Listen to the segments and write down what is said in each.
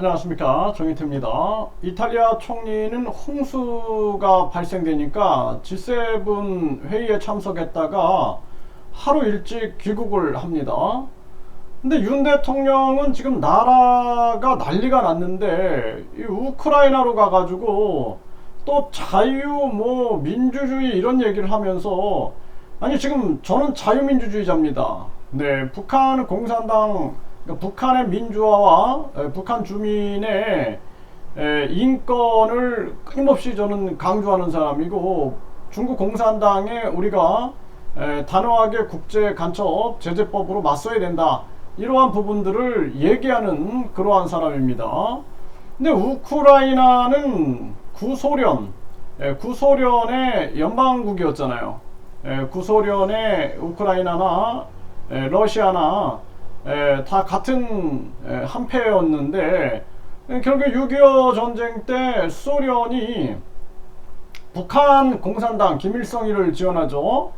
안녕하십니까 정희태입니다. 이탈리아 총리는 홍수가 발생되니까 G7 회의에 참석했다가 하루 일찍 귀국을 합니다. 근데 윤 대통령은 지금 나라가 난리가 났는데 이 우크라이나로 가가지고 또 자유 뭐 민주주의 이런 얘기를 하면서 아니 지금 저는 자유민주주의자입니다. 네, 북한 공산당 그러니까 북한의 민주화와 에, 북한 주민의 에, 인권을 끊임없이 저는 강조하는 사람이고 중국 공산당에 우리가 에, 단호하게 국제 간첩 제재법으로 맞서야 된다. 이러한 부분들을 얘기하는 그러한 사람입니다. 근데 우크라이나는 구소련, 에, 구소련의 연방국이었잖아요. 에, 구소련의 우크라이나나 에, 러시아나 에, 다 같은 에, 한패였는데 에, 결국 6.25 전쟁 때 소련이 북한 공산당 김일성이를 지원하죠.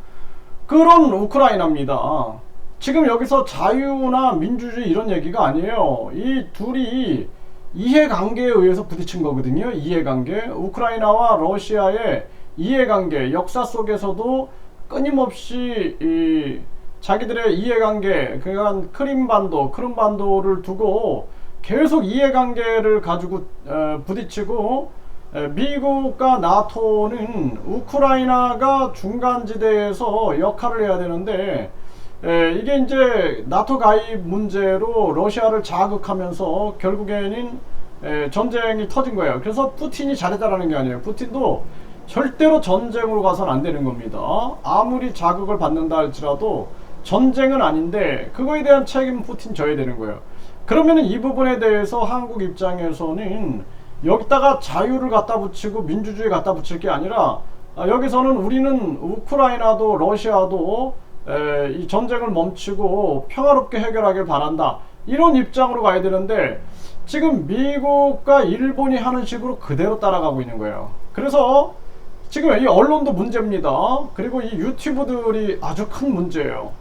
그런 우크라이나입니다. 지금 여기서 자유나 민주주의 이런 얘기가 아니에요. 이 둘이 이해관계에 의해서 부딪힌 거거든요. 이해관계. 우크라이나와 러시아의 이해관계, 역사 속에서도 끊임없이 이 자기들의 이해관계, 그러니까 크림반도, 크림반도를 두고 계속 이해관계를 가지고 어, 부딪히고 에, 미국과 나토는 우크라이나가 중간지대에서 역할을 해야 되는데 에, 이게 이제 나토 가입 문제로 러시아를 자극하면서 결국에는 에, 전쟁이 터진 거예요. 그래서 푸틴이 잘했다라는 게 아니에요. 푸틴도 절대로 전쟁으로 가선 안 되는 겁니다. 아무리 자극을 받는다 할지라도 전쟁은 아닌데 그거에 대한 책임 푸틴 져야 되는 거예요. 그러면은 이 부분에 대해서 한국 입장에서는 여기다가 자유를 갖다 붙이고 민주주의 갖다 붙일 게 아니라 아, 여기서는 우리는 우크라이나도 러시아도 에, 이 전쟁을 멈추고 평화롭게 해결하길 바란다. 이런 입장으로 가야 되는데 지금 미국과 일본이 하는 식으로 그대로 따라가고 있는 거예요. 그래서 지금 이 언론도 문제입니다. 그리고 이 유튜브들이 아주 큰 문제예요.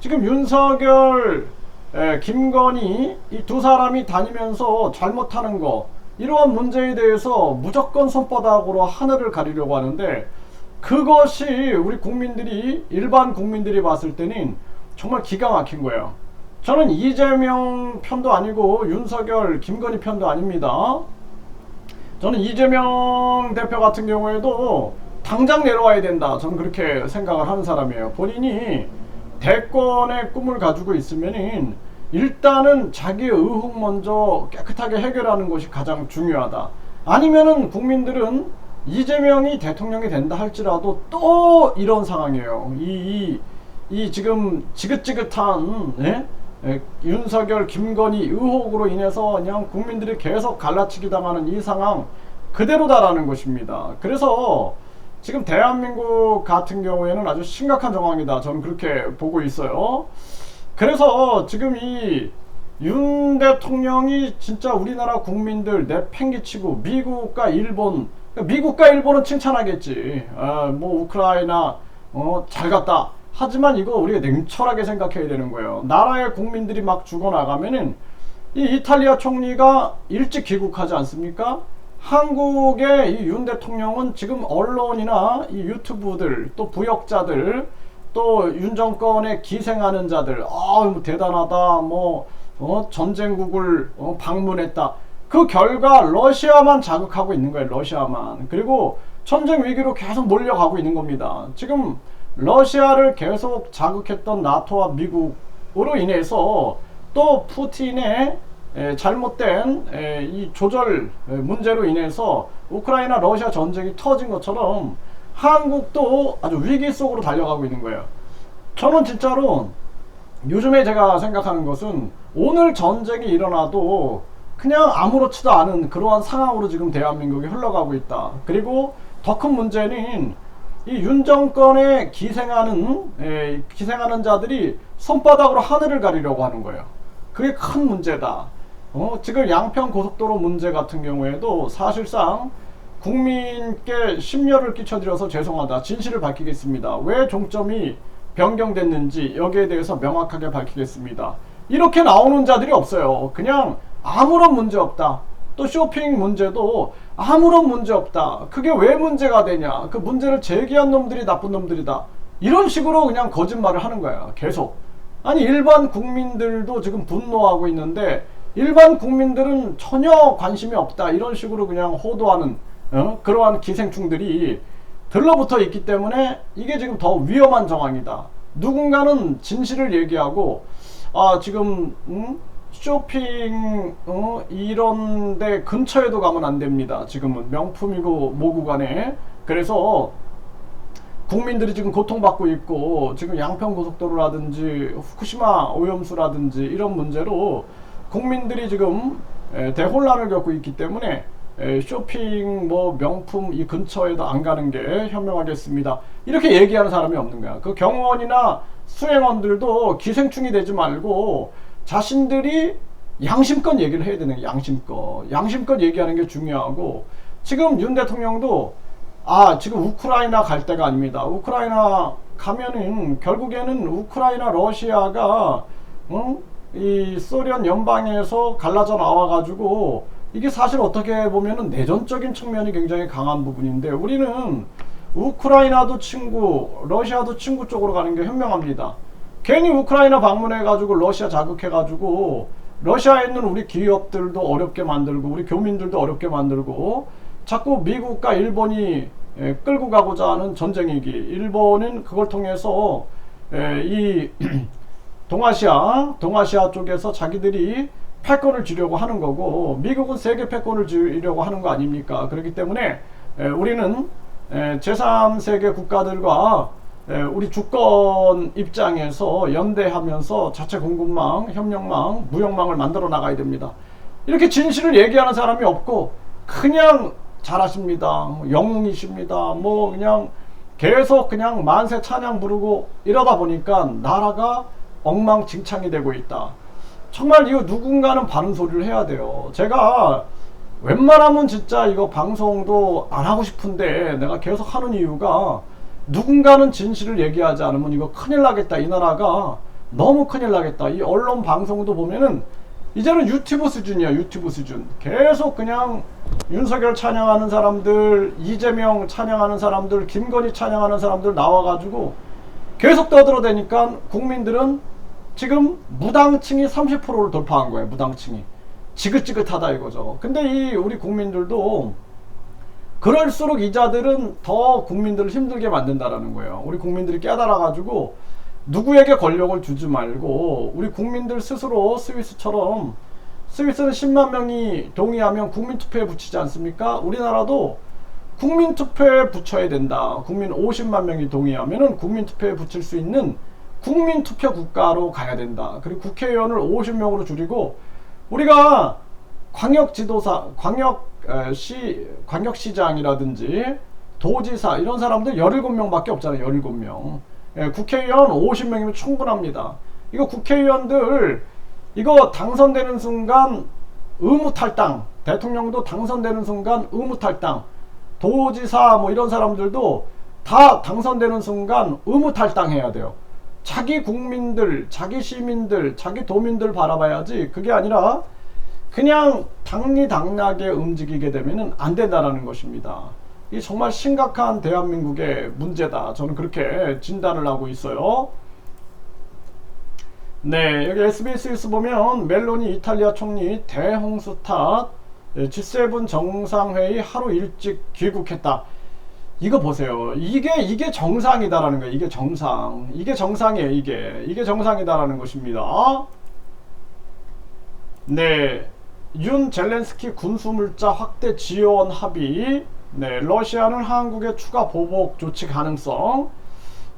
지금 윤석열, 에, 김건희 이 두 사람이 다니면서 잘못하는 거 이러한 문제에 대해서 무조건 손바닥으로 하늘을 가리려고 하는데 그것이 우리 국민들이 일반 국민들이 봤을 때는 정말 기가 막힌 거예요. 저는 이재명 편도 아니고 윤석열, 김건희 편도 아닙니다. 저는 이재명 대표 같은 경우에도 당장 내려와야 된다. 저는 그렇게 생각을 하는 사람이에요. 본인이 대권의 꿈을 가지고 있으면은 일단은 자기의 의혹 먼저 깨끗하게 해결하는 것이 가장 중요하다. 아니면은 국민들은 이재명이 대통령이 된다 할지라도 또 이런 상황이에요. 이, 이, 이 지금 지긋지긋한, 예? 예, 윤석열, 김건희 의혹으로 인해서 그냥 국민들이 계속 갈라치기 당하는 이 상황 그대로다라는 것입니다. 그래서 지금 대한민국 같은 경우에는 아주 심각한 상황이다. 저는 그렇게 보고 있어요. 그래서 지금 이 윤 대통령이 진짜 우리나라 국민들 내팽개치고 미국과 일본 미국과 일본은 칭찬하겠지. 아, 뭐 우크라이나 어, 잘 갔다. 하지만 이거 우리가 냉철하게 생각해야 되는 거예요. 나라의 국민들이 막 죽어나가면은 이 이탈리아 총리가 일찍 귀국하지 않습니까? 한국의 이 윤 대통령은 지금 언론이나 이 유튜브들 또 부역자들 또 윤 정권에 기생하는 자들 아 대단하다 뭐 어, 전쟁국을 어, 방문했다. 그 결과 러시아만 자극하고 있는 거예요 러시아만. 그리고 전쟁 위기로 계속 몰려가고 있는 겁니다. 지금 러시아를 계속 자극했던 나토와 미국으로 인해서 또 푸틴의 에, 잘못된 에, 이 조절 에, 문제로 인해서 우크라이나 러시아 전쟁이 터진 것처럼 한국도 아주 위기 속으로 달려가고 있는 거예요. 저는 진짜로 요즘에 제가 생각하는 것은 오늘 전쟁이 일어나도 그냥 아무렇지도 않은 그러한 상황으로 지금 대한민국이 흘러가고 있다. 그리고 더 큰 문제는 이 윤 정권에 기생하는 에, 기생하는 자들이 손바닥으로 하늘을 가리려고 하는 거예요. 그게 큰 문제다. 어, 지금 양평 고속도로 문제 같은 경우에도 사실상 국민께 심려를 끼쳐드려서 죄송하다. 진실을 밝히겠습니다. 왜 종점이 변경됐는지 여기에 대해서 명확하게 밝히겠습니다. 이렇게 나오는 자들이 없어요. 그냥 아무런 문제 없다. 또 쇼핑 문제도 아무런 문제 없다. 그게 왜 문제가 되냐? 그 문제를 제기한 놈들이 나쁜 놈들이다. 이런 식으로 그냥 거짓말을 하는 거야. 계속. 아니 일반 국민들도 지금 분노하고 있는데 일반 국민들은 전혀 관심이 없다. 이런 식으로 그냥 호도하는 어? 그러한 기생충들이 들러붙어 있기 때문에 이게 지금 더 위험한 정황이다. 누군가는 진실을 얘기하고 아 지금 음? 쇼핑 어? 이런데 근처에도 가면 안 됩니다. 지금은 명품이고 뭐고 간에 그래서 국민들이 지금 고통받고 있고 지금 양평 고속도로라든지 후쿠시마 오염수라든지 이런 문제로 국민들이 지금 에, 대혼란을 겪고 있기 때문에 에, 쇼핑 뭐 명품 이 근처에도 안 가는 게 현명하겠습니다. 이렇게 얘기하는 사람이 없는 거야. 그 경호원이나 수행원들도 기생충이 되지 말고 자신들이 양심껏 얘기를 해야 되는 거야. 양심껏 양심껏 얘기하는 게 중요하고 지금 윤 대통령도 아 지금 우크라이나 갈 때가 아닙니다. 우크라이나 가면은 결국에는 우크라이나 러시아가 응? 이 소련 연방에서 갈라져 나와 가지고 이게 사실 어떻게 보면은 내전적인 측면이 굉장히 강한 부분인데 우리는 우크라이나도 친구, 러시아도 친구 쪽으로 가는 게 현명합니다. 괜히 우크라이나 방문해 가지고 러시아 자극해 가지고 러시아에 있는 우리 기업들도 어렵게 만들고 우리 교민들도 어렵게 만들고 자꾸 미국과 일본이 에, 끌고 가고자 하는 전쟁이기 일본은 그걸 통해서 에, 이 동아시아 동아시아 쪽에서 자기들이 패권을 주려고 하는 거고 미국은 세계 패권을 주려고 하는 거 아닙니까? 그렇기 때문에 에, 우리는 에, 제3세계 국가들과 에, 우리 주권 입장에서 연대하면서 자체 공급망, 협력망, 무역망을 만들어 나가야 됩니다. 이렇게 진실을 얘기하는 사람이 없고 그냥 잘하십니다. 영웅이십니다. 뭐 그냥 계속 그냥 만세 찬양 부르고 이러다 보니까 나라가 엉망진창이 되고 있다. 정말 이거 누군가는 바른 소리를 해야 돼요. 제가 웬만하면 진짜 이거 방송도 안 하고 싶은데 내가 계속 하는 이유가 누군가는 진실을 얘기하지 않으면 이거 큰일 나겠다. 이 나라가 너무 큰일 나겠다. 이 언론 방송도 보면은 이제는 유튜브 수준이야. 유튜브 수준. 계속 그냥 윤석열 찬양하는 사람들, 이재명 찬양하는 사람들, 김건희 찬양하는 사람들 나와가지고 계속 떠들어대니까 국민들은 지금 무당층이 30%를 돌파한 거예요. 무당층이. 지긋지긋하다 이거죠. 근데 이 우리 국민들도 그럴수록 이자들은 더 국민들을 힘들게 만든다라는 거예요. 우리 국민들이 깨달아가지고 누구에게 권력을 주지 말고 우리 국민들 스스로 스위스처럼 스위스는 10만 명이 동의하면 국민투표에 붙이지 않습니까? 우리나라도 국민투표에 붙여야 된다. 국민 50만 명이 동의하면 국민투표에 붙일 수 있는 국민 투표 국가로 가야 된다. 그리고 국회의원을 50명으로 줄이고 우리가 광역 지도사, 광역 시, 광역 시장이라든지 도지사 이런 사람들 17명밖에 없잖아요. 17명. 예, 국회의원 50명이면 충분합니다. 이거 국회의원들 이거 당선되는 순간 의무 탈당, 대통령도 당선되는 순간 의무 탈당, 도지사 뭐 이런 사람들도 다 당선되는 순간 의무 탈당해야 돼요. 자기 국민들, 자기 시민들, 자기 도민들 바라봐야지 그게 아니라 그냥 당리당략에 움직이게 되면 안 된다라는 것입니다. 이 정말 심각한 대한민국의 문제다. 저는 그렇게 진단을 하고 있어요. 네, 여기 SBS 뉴스 보면 멜로니 이탈리아 총리 대홍수 탓 G7 정상회의 하루 일찍 귀국했다. 이거 보세요. 이게 이게 정상이다라는 거예요. 이게 정상. 이게 정상이에요. 이게 이게 정상이다라는 것입니다. 네, 윤 젤렌스키 군수물자 확대 지원 합의. 네, 러시아는 한국의 추가 보복 조치 가능성.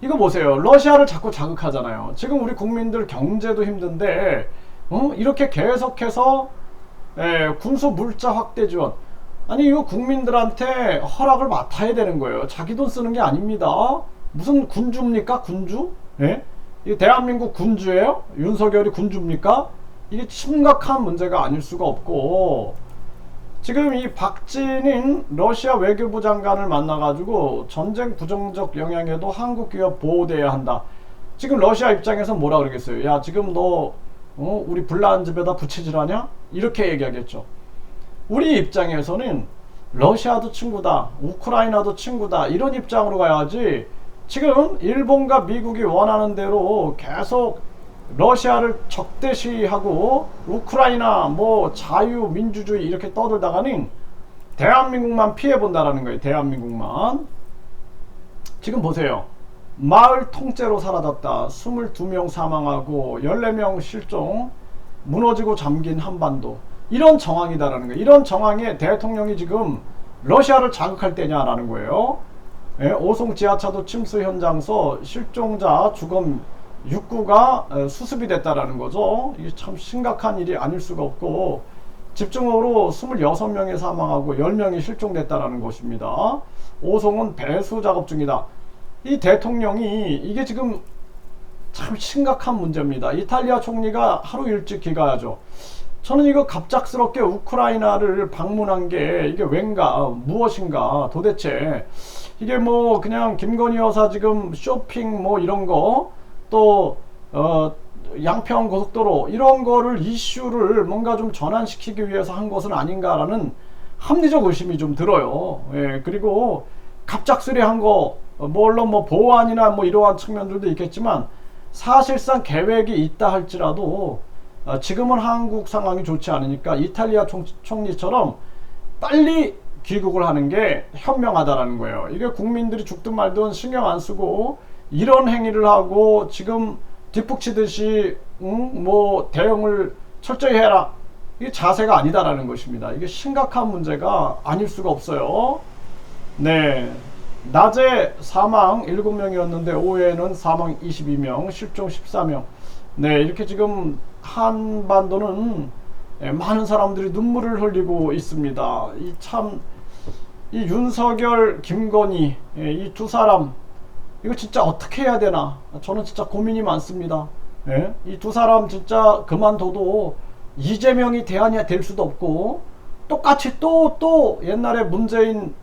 이거 보세요. 러시아를 자꾸 자극하잖아요. 지금 우리 국민들 경제도 힘든데, 어? 이렇게 계속해서 예, 군수 물자 확대 지원. 아니 이거 국민들한테 허락을 맡아야 되는 거예요. 자기 돈 쓰는 게 아닙니다. 무슨 군주입니까? 군주? 예? 이 대한민국 군주예요? 윤석열이 군주입니까? 이게 심각한 문제가 아닐 수가 없고 지금 이 박진인 러시아 외교부 장관을 만나가지고 전쟁 부정적 영향에도 한국 기업 보호돼야 한다. 지금 러시아 입장에서 뭐라 그러겠어요? 야 지금 너 어? 우리 불나는 집에다 부채질하냐? 이렇게 얘기하겠죠. 우리 입장에서는 러시아도 친구다, 우크라이나도 친구다 이런 입장으로 가야지 지금 일본과 미국이 원하는 대로 계속 러시아를 적대시하고 우크라이나 뭐 자유 민주주의 이렇게 떠들다가는 대한민국만 피해 본다라는 거예요. 대한민국만. 지금 보세요. 마을 통째로 사라졌다. 22명 사망하고 14명 실종. 무너지고 잠긴 한반도. 이런 정황이다라는 거예요. 이런 정황에 대통령이 지금 러시아를 자극할 때냐라는 거예요. 예, 오송 지하차도 침수 현장서 실종자 주검 6구가 수습이 됐다라는 거죠. 이게 참 심각한 일이 아닐 수가 없고 집중호우로 26명이 사망하고 10명이 실종됐다라는 것입니다. 오송은 배수 작업 중이다. 이 대통령이 이게 지금 참 심각한 문제입니다. 이탈리아 총리가 하루 일찍 귀가하죠. 저는 이거 갑작스럽게 우크라이나를 방문한 게 이게 왠가 무엇인가 도대체 이게 뭐 그냥 김건희 여사 지금 쇼핑 뭐 이런 거또 어, 양평 고속도로 이런 거를 이슈를 뭔가 좀 전환시키기 위해서 한 것은 아닌가라는 합리적 의심이 좀 들어요. 예, 그리고 갑작스레 한 거, 어, 물론 뭐 보안이나 뭐 이러한 측면들도 있겠지만 사실상 계획이 있다 할지라도 어, 지금은 한국 상황이 좋지 않으니까 이탈리아 총, 총리처럼 빨리 귀국을 하는 게 현명하다라는 거예요. 이게 국민들이 죽든 말든 신경 안 쓰고 이런 행위를 하고 지금 뒷북치듯이 응? 뭐 대응을 철저히 해라. 이게 자세가 아니다라는 것입니다. 이게 심각한 문제가 아닐 수가 없어요. 네. 낮에 사망 7명이었는데 오후에는 사망 22명, 실종 14명. 네, 이렇게 지금 한반도는 예, 많은 사람들이 눈물을 흘리고 있습니다. 이 참, 이 윤석열, 김건희, 예, 이두 사람, 이거 진짜 어떻게 해야 되나? 저는 진짜 고민이 많습니다. 예? 이두 사람 진짜 그만둬도 이재명이 대안이 될 수도 없고, 똑같이 또, 또 옛날에 문재인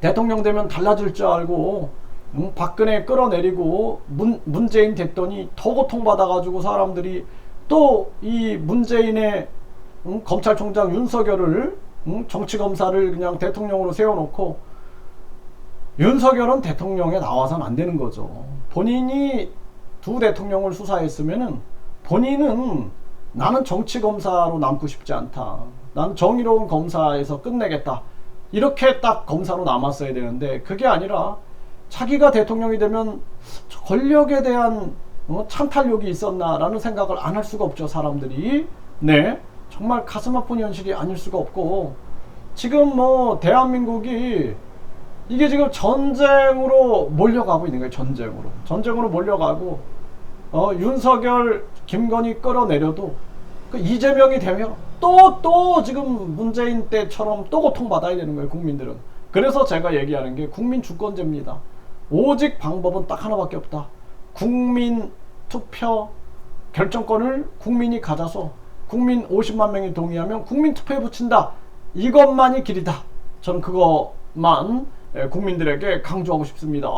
대통령 되면 달라질 줄 알고, 음, 박근혜 끌어내리고, 문, 문재인 됐더니 더 고통받아가지고 사람들이 또 이 문재인의 음, 검찰총장 윤석열을 음, 정치검사를 그냥 대통령으로 세워놓고 윤석열은 대통령에 나와서는 안 되는 거죠. 본인이 두 대통령을 수사했으면은 본인은 나는 정치검사로 남고 싶지 않다. 나는 정의로운 검사에서 끝내겠다. 이렇게 딱 검사로 남았어야 되는데 그게 아니라 자기가 대통령이 되면 권력에 대한 어, 찬탈욕이 있었나라는 생각을 안 할 수가 없죠 사람들이. 네. 정말 가슴 아픈 현실이 아닐 수가 없고. 지금 뭐 대한민국이 이게 지금 전쟁으로 몰려가고 있는 거예요 전쟁으로. 전쟁으로 몰려가고 어, 윤석열 김건희 끌어내려도 그 이재명이 되면 또 또 지금 문재인 때처럼 또 고통받아야 되는 거예요 국민들은 그래서 제가 얘기하는 게 국민 주권제입니다 오직 방법은 딱 하나밖에 없다 국민 투표 결정권을 국민이 가져서 국민 50만 명이 동의하면 국민 투표에 붙인다. 이것만이 길이다. 저는 그것만 국민들에게 강조하고 싶습니다.